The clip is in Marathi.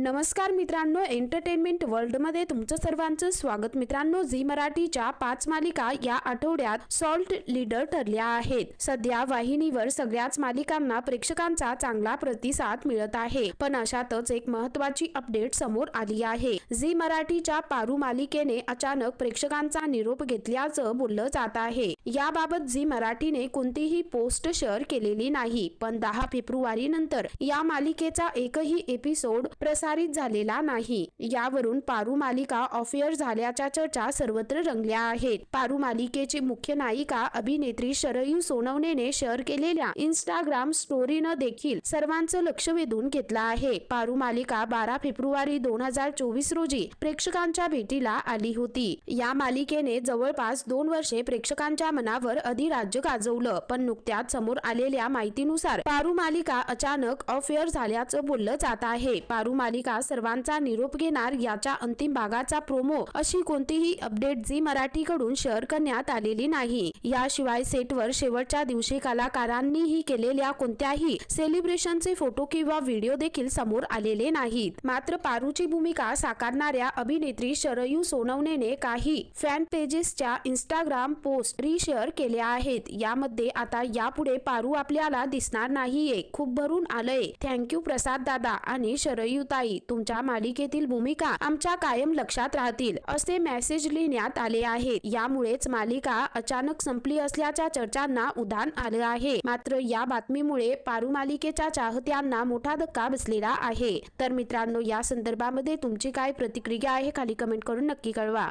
नमस्कार मित्रांनो एंटरटेनमेंट वर्ल्डमध्ये तुमचं सर्वांचं स्वागत. मित्रांनो झी मराठीच्या पाच मालिका या आठवड्यात सॉल्ट लीडर ठरल्या आहेत. सध्या वाहिनीवर सगळ्याच मालिकांना प्रेक्षकांचा चांगला प्रतिसाद मिळत आहे. पण अशातच एक महत्वाची अपडेट समोर आली आहे. झी मराठीच्या पारू मालिकेने अचानक प्रेक्षकांचा निरोप घेतल्याचं बोललं जात आहे. याबाबत झी मराठीने कोणतीही पोस्ट शेअर केलेली नाही. पण दहा फेब्रुवारी नंतर या मालिकेचा एकही एपिसोड प्रसार प्रसारित झालेला नाही. यावरून पारू मालिका ऑफियर झाल्याच्या चर्चा सर्वत्र रंगल्या आहेत. पारू मालिकेची मुख्य नायिका अभिनेत्री शरयू सोनवणेने शेअर केलेल्या इंस्टाग्राम स्टोरीनं देखील सर्वांचं लक्ष वेधून घेतलं आहे. पारू मालिका बारा फेब्रुवारी दोन हजार चोवीस रोजी प्रेक्षकांच्या भेटीला आली होती. या मालिकेने जवळपास दोन वर्षे प्रेक्षकांच्या मनावर अधिराज्य गाजवलं पण नुकत्याच समोर आलेल्या माहितीनुसार पारू मालिका अचानक ऑफिअर झाल्याचं बोललं जात आहे. पारू मालिका सर्वांचा निरोप घेणार याच्या अंतिम भागाचा प्रोमो अशी कोणतीही अपडेट झी मराठीकडून शेअर करण्यात आलेली नाही. याशिवाय सेटवर शेवटच्या दिवशी कलाकारांनीही केलेल्या कोणत्याही सेलिब्रेशनचे फोटो किंवा व्हिडिओ देखील समोर आलेले नाहीत. मात्र पारूची भूमिका साकारणाऱ्या अभिनेत्री शरयू सोनवणेने काही फॅन पेजेसच्या इंस्टाग्राम पोस्ट रिशेअर केल्या आहेत. यामध्ये आता यापुढे पारू आपल्याला दिसणार नाहीये. खूप भरून आलंय. थँक्यू प्रसाद दादा आणि शरयू ताई तुमच्या मालिकेतील भूमिका आमच्या कायम लक्षात राहतील असे मेसेज लिहिण्यात आले आहे. यामुळेच मालिका अचानक संपली असल्याच्या चर्चांना उधाण आलं आहे. मात्र या बातमीमुळे पारू मालिकेच्या चाहत्यांना मोठा धक्का बसलेला आहे. तर मित्रांनो या संदर्भामध्ये तुमची काय प्रतिक्रिया आहे खाली कमेंट करून नक्की कळवा.